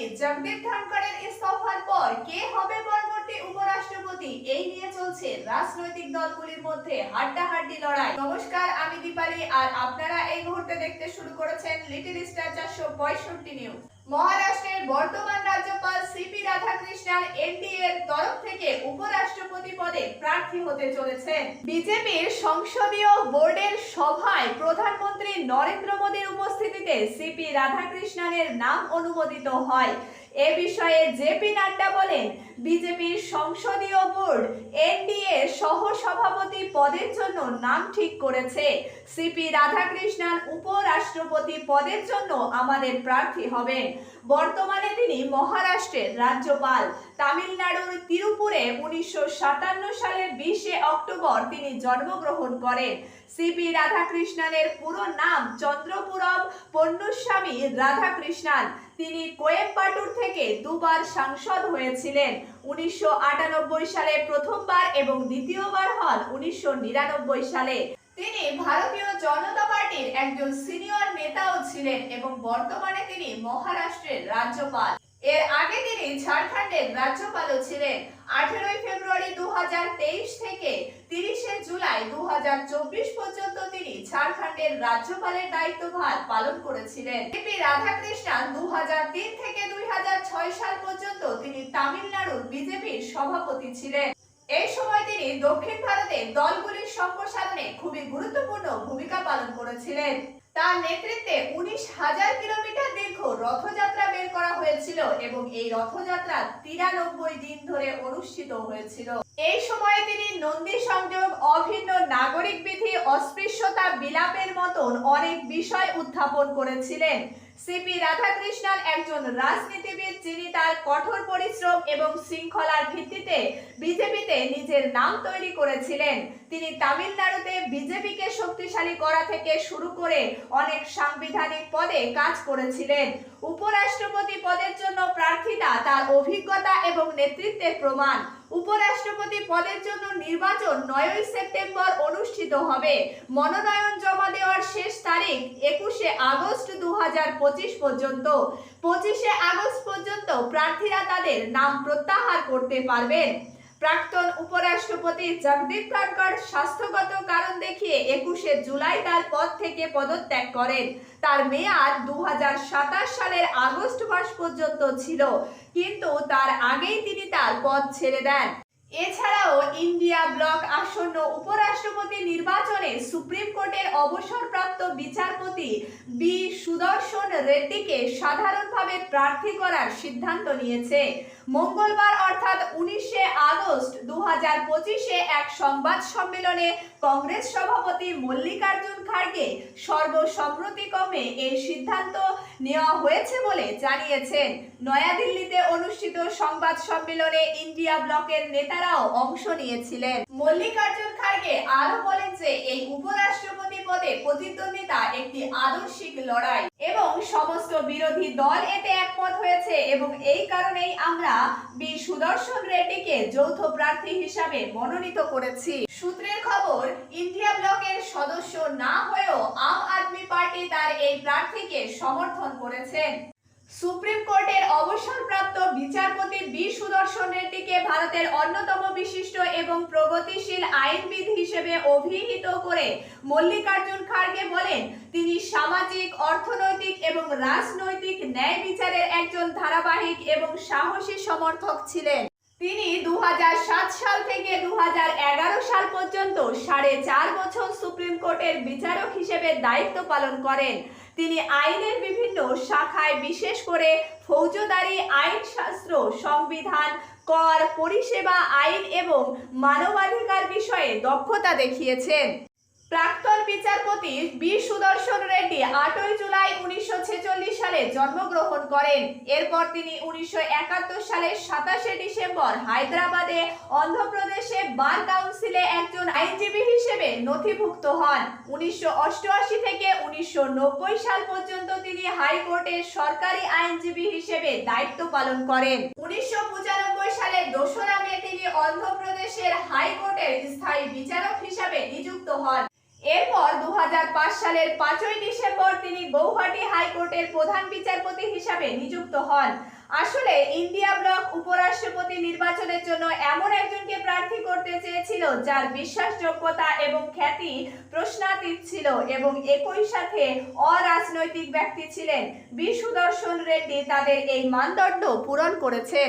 বিচারপতি জগদীপ ধনকরের ইস্তফার পর কে হবে পরবর্তী উপরাষ্ট্রপতি? এই নিয়ে চলছে রাজনৈতিক দলগুলির মধ্যে হাড্ডাহাড্ডি লড়াই। নমস্কার, আমি দীপালি, আর আপনারা এই মুহূর্তে দেখতে শুরু করেছেন লিটিল স্টার চারশো পঁয়ষট্টি নিউজ। মহারাষ্ট্রের বর্তমান রাজ্যপাল সিপি রাধাকৃষ্ণন এনডিএ এর তরফ থেকে উপরাষ্ট্রপতি পদে প্রার্থী হতে চলেছেন বিজেপির সংসদীয় বোর্ডের সভায় প্রধানমন্ত্রী নরেন্দ্র মোদীর উপস্থিতিতে সিপি রাধাকৃষ্ণনের নাম অনুমোদিত হয়। এ বিষয়ে জেপি নাড্ডা বলেন বিজেপির সংসদীয় বোর্ড এনডিএ সহ সভাপতি পদের জন্য নাম ঠিক করেছে। সিপি রাধাকৃষ্ণন উপরাষ্ট্রপতি পদের জন্য আমাদের প্রার্থী হবেন বর্তমানে তিনি মহারাষ্ট্রের রাজ্যপাল। তামিলনাড়ুর তিরুপুরে উনিশশো সাতান্ন সালের বিশে অক্টোবর তিনি জন্মগ্রহণ করেন। সিপি রাধাকৃষ্ণনের পুরো নাম চন্দ্রপুরম পন্নুস্বামী রাধাকৃষ্ণান। তিনি কোয়েম্বাটুর থেকে দুবার সাংসদ হয়েছিলেন। উনিশশো আটানব্বই সালে প্রথমবার এবং দ্বিতীয়বার হন উনিশশো নিরানব্বই সালে। ভারতীয় জনতা পার্টির একজন সিনিয়র নেতাও ছিলেন এবং বর্তমানে তিনি মহারাষ্ট্রের রাজ্যপাল। এর আগে তিনি ঝাড়খণ্ডের রাজ্যপালও ছিলেন। আঠেরোই ফেব্রুয়ারি দু থেকে তিরিশে জুলাই দু হাজার চব্বিশ পর্যন্ত তিনি ঝাড়খণ্ডের রাজ্যপালের দায়িত্বভার পালন করেছিলেন। এপি রাধাকৃষ্ণন দু থেকে দুই হাজার ছয় সাল পর্যন্ত তিনি তামিলনাড়ুর বিজেপির সভাপতি ছিলেন। এই সময় তিনি দক্ষিণ ভারতের দলগুলির সম্প্রসারণে খুবই গুরুত্বপূর্ণ ভূমিকা পালন করেছিলেন। তার নেতৃত্বে উনিশ হাজার কিলোমিটার দীর্ঘ রথযাত্রা বের করা হয়েছিল এবং এই রথযাত্রা তিরানব্বই দিন ধরে অনুষ্ঠিত হয়েছিল। এই সময়ে তিনি নন্দী সংযোগ অভিন্ন নাগরিক বিধি অস্পৃশ্যতা বিলাপের মতন অনেক বিষয় উত্থাপন করেছিলেন। সিপি রাধাকৃষ্ণন একজন রাজনীতিবিদ, যিনি তার কঠোর পরিশ্রম এবং শৃঙ্খলার ভিত্তিতে বিজেপিতে নিজের নাম তৈরি করেছিলেন। তিনি তামিলনাড়ুতে বিজেপিকে শক্তিশালী করা থেকে শুরু করে অনেক সাংবিধানিক পদে কাজ করেছিলেন। উপরাষ্ট্রপতি পদের জন্য প্রার্থিতা তার অভিজ্ঞতা এবং নেতৃত্বের প্রমাণ। উপরাষ্ট্রপতি পদের জন্য নির্বাচন নয়ই সেপ্টেম্বর অনুষ্ঠিত হবে। মনোনয়ন জমা দেওয়ার শেষ তারিখ একুশে আগস্ট দু হাজার পঁচিশ পর্যন্ত। পঁচিশে আগস্ট পর্যন্ত প্রার্থীরা তাদের নাম প্রত্যাহার করতে পারবেন। প্রাক্তন উপরাষ্ট্রপতি জগদীপ ধনকর স্বাস্থ্যগত কারণ দেখিয়ে একুশে জুলাই তার পদ থেকে পদত্যাগ করেন। তার মেয়াদ দু হাজার সাতাশ সালের আগস্ট মাস পর্যন্ত ছিল, কিন্তু তার আগেই তিনি তার পদ ছেড়ে দেন। এছাড়াও ইন্ডিয়া ব্লক আসন্ন উপরাষ্ট্রপতি নির্বাচনে সুপ্রিম কোর্টের অবসরপ্রাপ্ত বিচারপতি বি সুদর্শন রেড্ডিকে সাধারণভাবে প্রার্থী করার সিদ্ধান্ত নিয়েছে। মঙ্গলবার অর্থাৎ উনিশে আগস্ট দু হাজার পঁচিশে এক সংবাদ সম্মেলনে কংগ্রেস সভাপতি মল্লিকার্জুন খাড়গে সর্বসম্মতিক্রমে এই সিদ্ধান্ত নেওয়া হয়েছে বলে জানিয়েছেন। নয়াদিল্লিতে অনুষ্ঠিত সংবাদ সম্মেলনে ইন্ডিয়া ব্লকের নেতারাও অংশ নিয়েছিলেন। মল্লিকার্জুন খাড়গে আরও বলেন যে, এই উপরাষ্ট্রপতি পদে প্রতিদ্বন্দ্বিতা একটি আদর্শিক লড়াই এবং সমস্ত বিরোধী দল এতে একমত হয়েছে এবং এই কারণেই আমরা বি সুদর্শন রেড্ডিকে যৌথ প্রার্থী হিসাবে মনোনীত করেছি। সূত্রের খবর, ইন্ডিয়া ব্লকের সদস্য না হয়েও আম আদমি পার্টি তার এই প্রার্থীকে সমর্থন করেছেন। সুপ্রিম কোর্টের অবসরপ্রাপ্ত বিচারপতি বি সুদর্শন রেড্ডিকে ভারতের অন্যতম বিশিষ্ট এবং প্রগতিশীল আইনবিদ হিসেবে অভিহিত করে মল্লিকার্জুন খাড়গে বলেন, তিনি সামাজিক, অর্থনৈতিক এবং রাজনৈতিক ন্যায় বিচারের একজন ধারাবাহিক এবং সাহসী সমর্থক ছিলেন। তিনি দু হাজার সাত সাল থেকে দু হাজার এগারো সাল পর্যন্ত সাড়ে চার বছর সুপ্রিম কোর্টের বিচারক হিসেবে দায়িত্ব পালন করেন। তিনি আইনের বিভিন্ন শাখায় বিশেষ করে ফৌজদারি, আইনশাস্ত্র, সংবিধান, কর, পরিষেবা, আইন এবং মানবাধিকার বিষয়ে দক্ষতা দেখিয়েছেন। প্রাক্তন বিচারপতি বি সুদর্শন রেড্ডি আটই জুলাই উনিশশো ছেচল্লিশ সালে জন্মগ্রহণ করেন। এরপর তিনি উনিশশো সালের সাতাশে ডিসেম্বর হায়দ্রাবাদে অন্ধ্রপ্রদেশে বার কাউন্সিলে একজন আইনজীবী হিসেবে নথিভুক্ত হন। উনিশশো অষ্টআশি থেকে উনিশশো নব্বই সাল পর্যন্ত তিনি হাইকোর্টের সরকারি আইনজীবী হিসেবে দায়িত্ব পালন করেন। উনিশশো সালের দোসরা মে তিনি অন্ধ্রপ্রদেশের হাইকোর্টের স্থায়ী বিচারক হিসাবে নিযুক্ত হন। এরপর দু হাজার পাঁচ সালের পাঁচই ডিসেম্বর তিনি গৌহাটি হাইকোর্টের প্রধান বিচারপতি হিসাবে নিযুক্ত হন। আসলে ইন্ডিয়া ব্লক উপরাষ্ট্রপতি নির্বাচনের জন্য এমন একজনকে প্রার্থী করতে চেয়েছিল যার বিশ্বাসযোগ্যতা এবং খ্যাতি প্রশ্নাতীত ছিল এবং একই সাথে অরাজনৈতিক ব্যক্তি ছিলেন। বি সুদর্শন রেড্ডি তাদের এই মানদণ্ড পূরণ করেছেন।